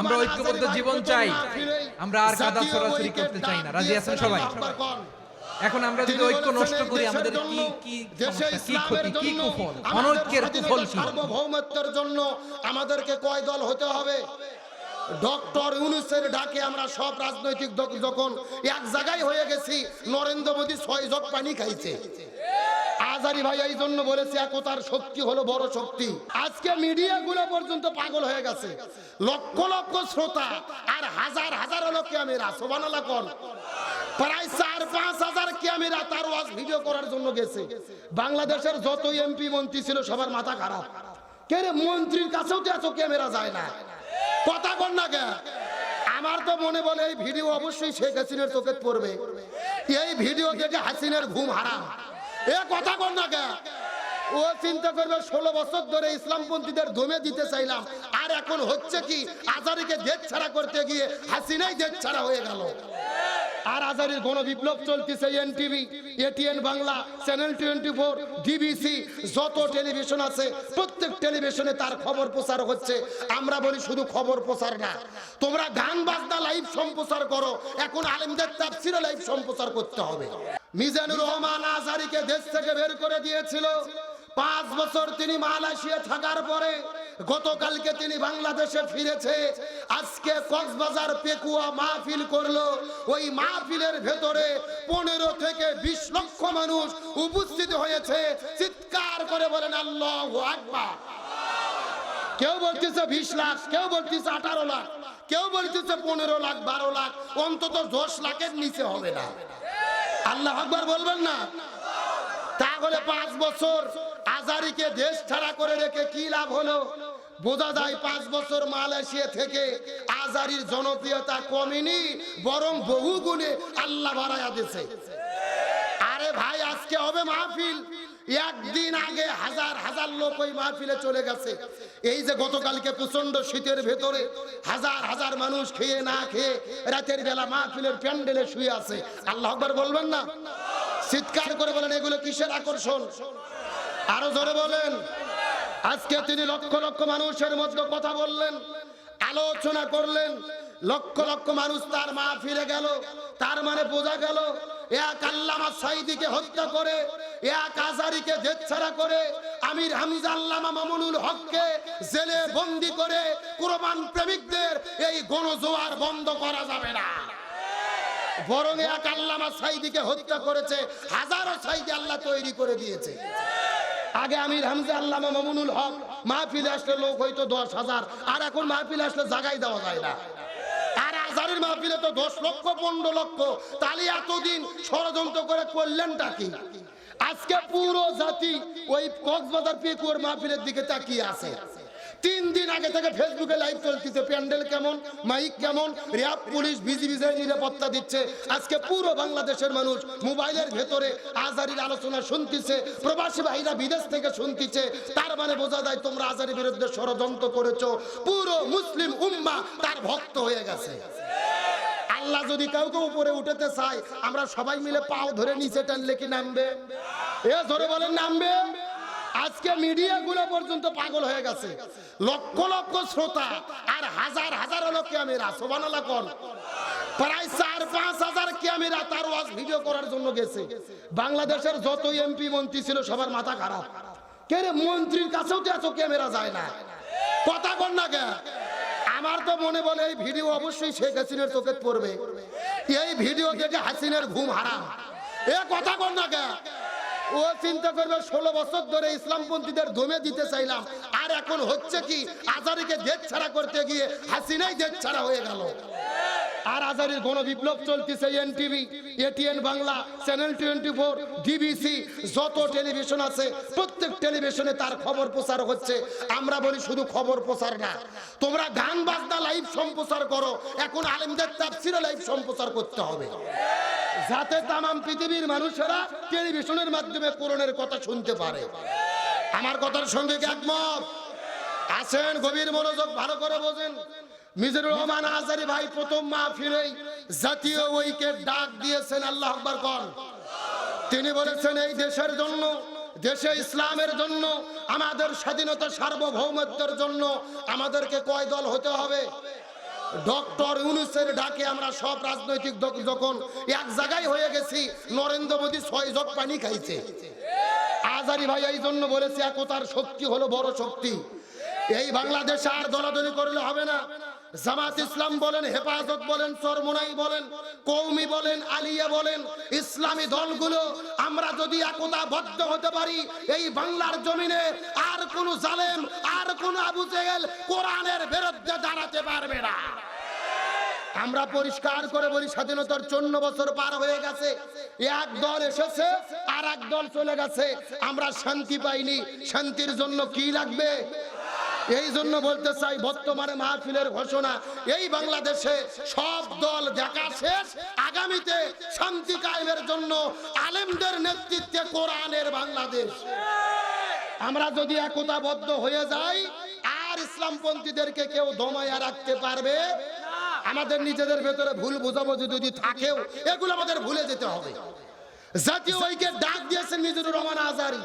আমরা ঐক্যবদ্ধ জীবন চাই। আমরা আর কাদা ছড়াছড়ি করতে চাই না। রাজি আছেন সবাই। এখন আমরা যদি ঐক্য নষ্ট করি আমাদের কি কি কি ইসলামের ক্ষতি? কি কুফল? অনৈক্যের কুফল কি? সার্বভৌমত্বের জন্য আমাদেরকে কয় দল হতে হবে? ডক্টর ইউনুসের ডাকে আমরা সব রাজনৈতিক দল যখন এক জায়গায় হয়ে গেছি নরেন্দ্র মোদী ছয় জগ পানি খাইছে। আজারি ভাই এই জন্য বলেছে একতার শক্তি হলো বড় শক্তি। আজকে মিডিয়া গুলো পর্যন্ত পাগল হয়ে গেছে। লক্ষ লক্ষ শ্রোতা আর হাজার হাজার হলো ক্যামেরা সোবানালা কর প্রায় চার পাঁচ হাজার ক্যামেরা তার ওয়াজ ভিডিও করার জন্য গেছে। বাংলাদেশের যত এমপি মন্ত্রী ছিল, সবার মাথা খারাপ। কে রে, মন্ত্রীর কাছেও তো এত ক্যামেরা যায় না। কথা কর না কে? আমার তো মনে বলে, এই ভিডিও অবশ্যই শেখ হাসিনের চোখে পড়বে। এই ভিডিও দেখে হাসিনের ঘুম হারাম। এ কথা কর না কে? ও চিন্তা করবে, ষোলো বছর ধরে ইসলামপন্থীদের দমে দিতে চাইলাম। আর এখন হচ্ছে কি, আজারিকে দেশ ছাড়া করতে গিয়ে হাসিনাই দেশ ছাড়া হয়ে গেল। আর আজারির গণ বিপ্লব চলতেছে NTV, ATN Bangla, channel twenty four, DBC, যত টেলিভিশন আছে, প্রত্যেক টেলিভিশনে তার খবর প্রচার হচ্ছে। আমরা বলি শুধু খবর প্রচার না। তোমরা গান, বাজনা লাইভ সম্প্রচার করো। এখন আলেমদের তাফসিরে লাইভ সম্প্রচার করতে হবে। মিজানুর রহমান আজারিকে দেশ থেকে বের করে দিয়েছিল। পাঁচ বছর তিনি মালয়েশিয়া থাকার পরে গতকালকে তিনি বাংলাদেশে ফিরেছে। আজকে কক্সবাজার পেকুয়া মাহফিল করল। ওই মাহফিলের ভেতরে পনেরো থেকে বিশ লক্ষ মানুষ উপস্থিত হয়েছে। চিৎকার করে বলেন, আল্লাহ আকবার। কেউ বলতেছে বিশ লাখ, কেউ বলতেছে আঠারো লাখ, কেউ বলতেছে পনেরো লাখ, বারো লাখ, অন্তত দশ লাখের নিচে হবে না। আল্লাহ আকবার বলবেন না? তাহলে পাঁচ বছর আজারিকে দেশ ছাড়া করে রেখে কি লাভ হলো? বোঝা যায় পাঁচ বছর মালয়েশিয়া থেকে আজারির জনপ্রিয়তা কমেনি, বরং বহু গুণে আল্লাহ বাড়াইয়া দিছে আরে ভাই, আজকে হবে মাহফিল। একদিন আগে হাজার হাজার লোক ওই মাহফিলে চলে গেছে। এই যে গতকালকে প্রচণ্ড শীতের ভেতরে হাজার হাজার মানুষ খেয়ে না খেয়ে রাতের বেলা মাহফিলের প্যান্ডেলে শুয়ে আছে। আল্লাহ আকবার বলবেন না? চিৎকার করে বলেন, এগুলো কিসের আকর্ষণ? আরও জোরে বলেন। আজকে তিনি লক্ষ লক্ষ মানুষের মধ্যে কথা বললেন, আলোচনা করলেন, লক্ষ লক্ষ মানুষ তার মা ফিরে গেল, তার মানে বোঝা গেল, এক আল্লামা সাইদিকে হত্যা করে, এক আজারিকে জেচ্ছাড়া করে, আমির হামিজা আল্লামা মামুনুল হককে জেলে বন্দি করে কুরবান প্রেমিকদের এই গণজোয়ার বন্ধ করা যাবে না। বরং এক আল্লামা সাইদিকে হত্যা করেছে, হাজারো সাইদি আল্লাহ তৈরি করে দিয়েছে। আগে আমি হামজা, আল্লামা মামুনুল হক, মাহফিলে আসলে লোক হইতো দশ হাজার, আর এখন মাহফিলে আসলে জাগাই দেওয়া যায় না। আর তো দশ লক্ষ, পনেরো লক্ষ এতদিন ষড়যন্ত্র করে আজকে পুরো জাতি ওই কক্সবাজার পেকুয়ার মাহফিলের দিকে তাকিয়ে আছে। তিন দিন আগে থেকে ফেসবুকে লাইভ চলতেছে। প্যান্ডেল কেমন? মাইক কেমন? র্যাব, পুলিশ, বিজিবি নিরাপত্তা দিচ্ছে, আজকে পুরো বাংলাদেশের মানুষ মোবাইলের ভেতরে আজারির আলোচনা শুনতেছে, প্রবাসী ভাইরা বিদেশ থেকে শুনতেছে। তার মানে বোঝা যায় তোমরা আজারির বিরুদ্ধে ষড়যন্ত্র করেছ। পুরো মুসলিম উম্মা তার ভক্ত হয়ে গেছে। আল্লাহ যদি কাউকে উপরে উঠাতে চায়, আমরা সবাই মিলে পাও ধরে নিচে টানলে কি নামবে? এ ধরে বলেন, নামবে? আজকে মিডিয়া গুলো পর্যন্ত পাগল হয়ে গেছে। লক্ষ লক্ষ শ্রোতা আর হাজার হাজার হলো ক্যামেরা কর প্রায় চার, পাঁচ হাজার ক্যামেরা তার ওয়াজ ভিডিও করার জন্য গেছে। বাংলাদেশের যত এমপি মন্ত্রী ছিল, সবার মাথা খারাপ। কে রে, মন্ত্রীর কাছেও তো এত ক্যামেরা যায় না। কথা কর না কে আমার তো মনে বলে এই ভিডিও অবশ্যই শেখ হাসিনের চোখে পড়বে। এই ভিডিও দেখে হাসিনের ঘুম হারাম। এ কথা কর না কে ও চিন্তা করবে, ষোলো বছর ধরে ইসলামপন্থীদের দমে দিতে চাইলাম। আর এখন হচ্ছে কি আজারিকে দেশ ছাড়া করতে গিয়ে হাসিনাই দেশ ছাড়া হয়ে গেল। আর আজারির গণ বিপ্লব চলতেছে NTV, ATN Bangla, channel twenty four, DBC, যত টেলিভিশন আছে, প্রত্যেক টেলিভিশনে তার খবর প্রচার হচ্ছে। আমরা বলি শুধু খবর প্রচার না। তোমরা গান, বাজনা লাইভ সম্প্রচার করো, এখন আলেমদের তাফসিরে লাইভ সম্প্রচার করতে হবে। যাতে তামাম পৃথিবীর মানুষেরা টেলিভিশনের মাধ্যমে কোরআনের কথা শুনতে পারে। আমার কথার সঙ্গে একমত? আছেন, গভীর মনোযোগ ভালো করে বোঝেন। মিজানুর রহমান আজারি ভাই, প্রথম মাহফিলেই জাতীয় ঐক্যের ডাক দিয়েছেন আল্লাহ আকবার কর তিনি বলেছেন, এই দেশের জন্য, দেশে ইসলামের জন্য, আমাদের স্বাধীনতা সার্বভৌমত্বের জন্য আমাদেরকে কয় দল হতে হবে? ডক্টর ইউনুসের ডাকে আমরা সব রাজনৈতিক যখন এক জায়গায় হয়ে গেছি, নরেন্দ্র মোদী ছয় জগ পানি খাইছে। আজারি ভাই এই জন্য বলেছে, একতার শক্তি হলো বড় শক্তি। এই বাংলাদেশে আর দলাদলি করলে হবে না। জামাত ইসলাম বলেন, হেফাজত বলেন চরমোনাই বলেন কৌমি বলেন, আলিয়া বলেন, ইসলামী দলগুলো, আমরা যদি একতাবদ্ধ হতে পারি, এই বাংলার জমিনে আর কোন জালেম, আর কোন আবু জেহেল কোরআনের বিরুদ্ধে দাঁড়াতে পারবে না। আমরা পরিষ্কার করে বলি, স্বাধীনতার চন্ন বছর পার হয়ে গেছে। এক দল এসেছে আর এক দল চলে গেছে। আমরা শান্তি পাইনি। শান্তির জন্য কি লাগবে? এই জন্য বলতে চাই বর্তমানে মাহফিলের ঘোষণা, এই বাংলাদেশে সব দল দেখা শেষ, আগামীতে শান্তি কায়েমের জন্য আলেমদের নেতৃত্বে কোরআনের বাংলাদেশ। আমরা যদি একতাবদ্ধ হয়ে যাই, আর ইসলামপন্থীদেরকে কেউ দমাইয়া রাখতে পারবে? আমাদের নিজেদের ভেতরে ভুল বোঝাবুঝি যদি থাকেও, এগুলো আমাদের ভুলে যেতে হবে। জাতীয় ঐক্যে ডাক দিয়েছেন মিজুরুর রহমান আজারি।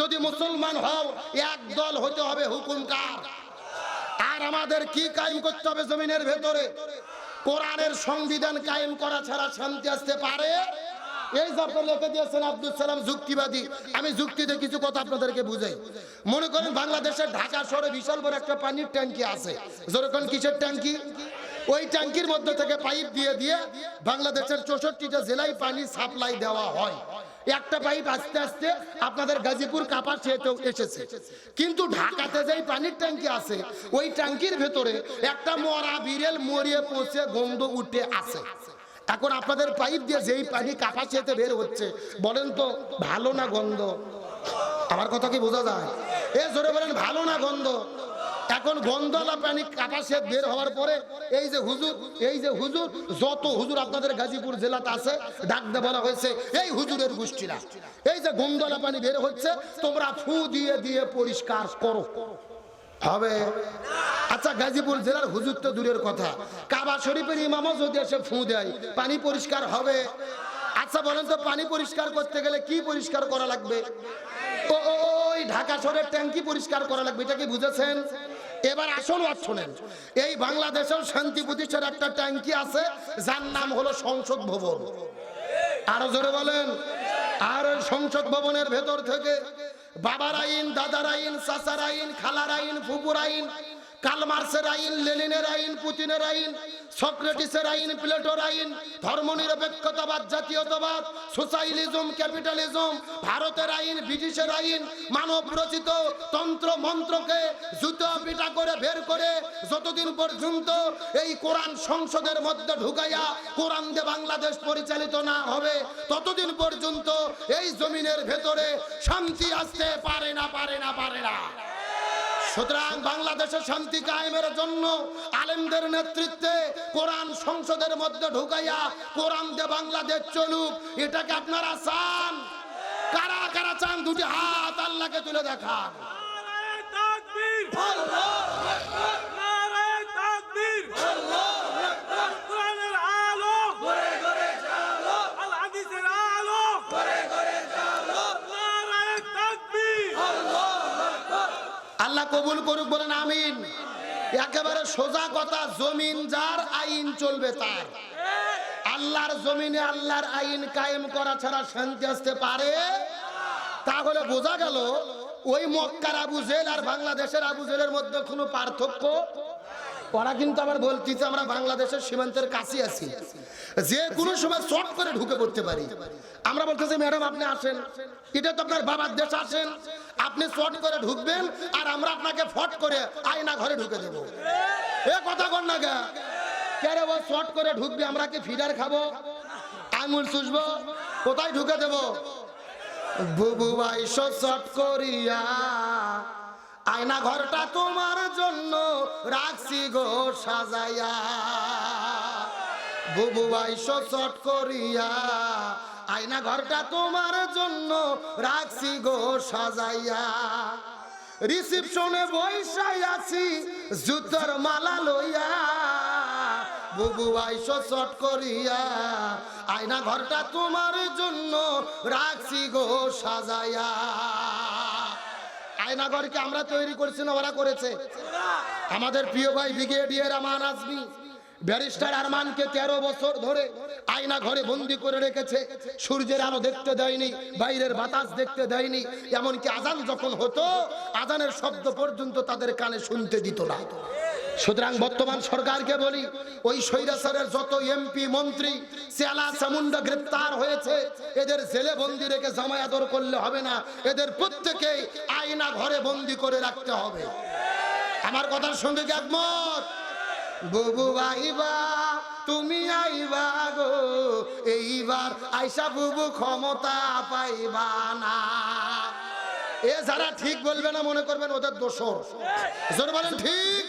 যদি মুসলমান হও, এক দল হতে হবে হুকুম কার আর আমাদের কি কায়েম করতে হবে জমিনের ভেতরে? কোরআনের সংবিধান কায়েম করা ছাড়া শান্তি আসতে পারে? এই যে আপনার লিখে দিয়েছেন আব্দুল সালাম যুক্তিবাদী, আমি যুক্তিতে কিছু কথা আপনাদেরকে বুঝাই। মনে করেন বাংলাদেশের ঢাকা শহরে বিশাল বড় একটা পানির ট্যাঙ্কি আছে। যেরকম কিসের ট্যাঙ্কি? ওই ট্যাঙ্কির মধ্যে থেকে পাইপ দিয়ে দিয়ে বাংলাদেশের চৌষট্টিটা জেলায় পানি সাপ্লাই দেওয়া হয়। একটা পাইপ আস্তে আস্তে আপনাদের গাজীপুর কাপাসিয়াতেও এসেছে। কিন্তু ঢাকাতে যেই পানির ট্যাঙ্কি আছে, ওই ট্যাঙ্কির ভেতরে একটা মরা বিড়েল মরিয়ে পচে গন্ধ উঠে আছে। এখন আপনাদের পাইপ দিয়ে যেই পানি কাপাসিয়াতে বের হচ্ছে, বলেন তো ভালো না গন্ধ? আমার কথা কি বোঝা যায়? এ জোরে বলেন, ভালো না গন্ধ? এখন গন্ধলা পানি কাপাসিয়াত বের হওয়ার পরে এই যে হুজুর, এই যে হুজুর, যত হুজুর আপনাদের গাজীপুর জেলাতে আছে, ডাক দিয়ে বলা হয়েছে, এই হুজুরের গোষ্ঠীরা, এই যে গন্ধলা পানি বের হচ্ছে, তোমরা ফু দিয়ে দিয়ে পরিষ্কার করো। হবে? আচ্ছা গাজীপুর জেলার হুজুর তো দূরের কথা। কাবা শরীফের ইমামও যদি এসে ফু দেয়, পানি পরিষ্কার হবে? আচ্ছা বলেন তো, পানি পরিষ্কার করতে গেলে কি পরিষ্কার করা লাগবে? ওই ঢাকা শহরের ট্যাঙ্কি পরিষ্কার করা লাগবে, এটা কি বুঝেছেন? এবার আসল আর শোনেন এই বাংলাদেশের শান্তি প্রতিষ্ঠার একটা ট্যাঙ্কি আছে, যার নাম হলো সংসদ ভবন। আরও জোরে বলেন। আর সংসদ ভবনের ভেতর থেকে বাবার আইন, দাদার আইন, চাচার আইন, খালার আইন, ফুপুর আইন কালমার্সের আইন, লেনিনের আইন, পুতিনের আইন, সক্রেটিসের আইন, প্লেটোর আইন, ধর্মনিরপেক্ষতাবাদ, জাতীয়তাবাদ সোশ্যালিজম ক্যাপিটালিজম, ভারতের আইন, ব্রিটিশের আইন, মানব রচিত তন্ত্র মন্ত্রকে জুতো পিটা করে বের করে যতদিন পর্যন্ত এই কোরআন সংসদের মধ্যে ঢুকাইয়া কোরআন দিয়ে বাংলাদেশ পরিচালিত না হবে, ততদিন পর্যন্ত এই জমিনের ভেতরে শান্তি আসতে পারে না পারে না পারে না। সুতরাং বাংলাদেশের শান্তি কায়েমের জন্য আলেমদের নেতৃত্বে কোরআন সংসদের মধ্যে ঢুকাইয়া কোরআন দে বাংলাদেশ চলুক এটাকে আপনারা চান? কারা কারা চান? দুটি হাত আল্লাহকে তুলে দেখান। আল্লাহু আকবার নারায়ে তাকবীর আল্লাহু আকবার কোরআনের আলো ঘরে ঘরে জালো আল হাদিসের আলো ঘরে ঘরে জালো নারায়ে তাকবীর আল্লাহ কবুল করুক, বলেন আমিন। একেবারে সোজা কথা, জমিন যার আইন চলবে তার। আল্লাহর জমিনে আল্লাহর আইন কায়েম করা ছাড়া শান্তি আসতে পারে? তাহলে বোঝা গেল, ওই মক্কার আবু জেল আর বাংলাদেশের আবু জেলের মধ্যে কোনো পার্থক্য ওরা কিন্তু আবার বলতেছে, আমরা বাংলাদেশের সীমান্তের কাছে আছি। যে কোনো সময় শর্ট করে ঢুকে পড়তে পারি। আমরা বলতেছি, ম্যাডাম, আপনি আসেন। এটা তো আপনার বাবার দেশ, আসেন। আপনি শর্ট করে ঢুকবেন আর আমরা আপনাকে ফট করে আয়না ঘরে ঢুকে দেব। এ কথা কর না গা। কেরে ও শর্ট করে ঢুকবে? আমরা কি ফিডার খাব? আঙুল চুষবো? কোথায় ঢুকে দেবো? বুবু ভাই শট করিয়া আয়না ঘরটা তোমার জন্য রাখছি গো সাজাইয়া। বুবু ভাই শট করিয়া, আয়না ঘরটা তোমার জন্য রাখছি গো সাজাইয়া। রিসিপশনে বৈশাই আছি জুতোর মালা লইয়া। বুবু আইসো চট করিয়া, আয়না ঘরটা তোমার জন্য রাখছি গো সাজাইয়া। আয়না ঘরকে আমরা তৈরি করছি না, ওরা করেছে। আমাদের প্রিয় ভাই ব্রিগেডিয়ার আমার আজমি, ব্যারিস্টার আরমানকে তেরো বছর ধরে আয়না ঘরে বন্দি করে রেখেছে। সূর্যের আলো দেখতে দেয়নি, বাইরের বাতাস দেখতে দেয়নি, এমনকি আজান যখন হতো, আজানের শব্দ পর্যন্ত তাদের কানে শুনতে দিত না। সুতরাং বর্তমান সরকারকে বলি, ওই স্বৈরাচারের যত এমপি মন্ত্রী সেলা চামুন্ডা গ্রেপ্তার হয়েছে। এদের জেলে বন্দি রেখে জামাই আদর করলে হবে না। এদের প্রত্যেকেই আয়না ঘরে বন্দি করে রাখতে হবে। আমার কথার সঙ্গে কি একমত? বুবু আইবা, তুমি আইবা গো, এইবার আইসা বুবু ক্ষমতা পাইবা না। এ যারা ঠিক বলবে না, মনে করবেন ওদের দোষর। জোর বলেন, ঠিক?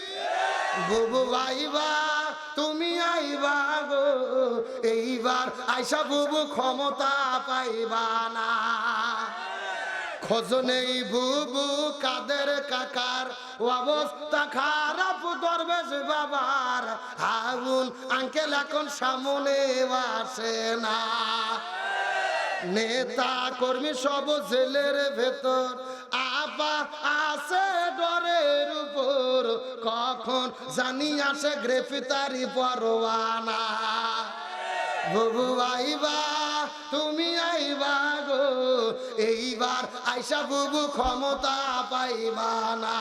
বুবু আইবা তুমি আইবা গো। এইবার আইসা বুবু ক্ষমতা পাইবা না। খোঁজ নেই বুবু কাদের কাকার অবস্থা খারাপ, দরবেশ বাবার আগুন আঙ্কেল এখন সামনে আসে না। নেতা কর্মী সব জেলের ভেতর আপা আছে ডরের উপর, কখন জানি আসে গ্রেফতারি পরোয়ানা। বুবু আইবা, তুমি আইবা গো, এইবার আইসা বুবু ক্ষমতা পাইবা না।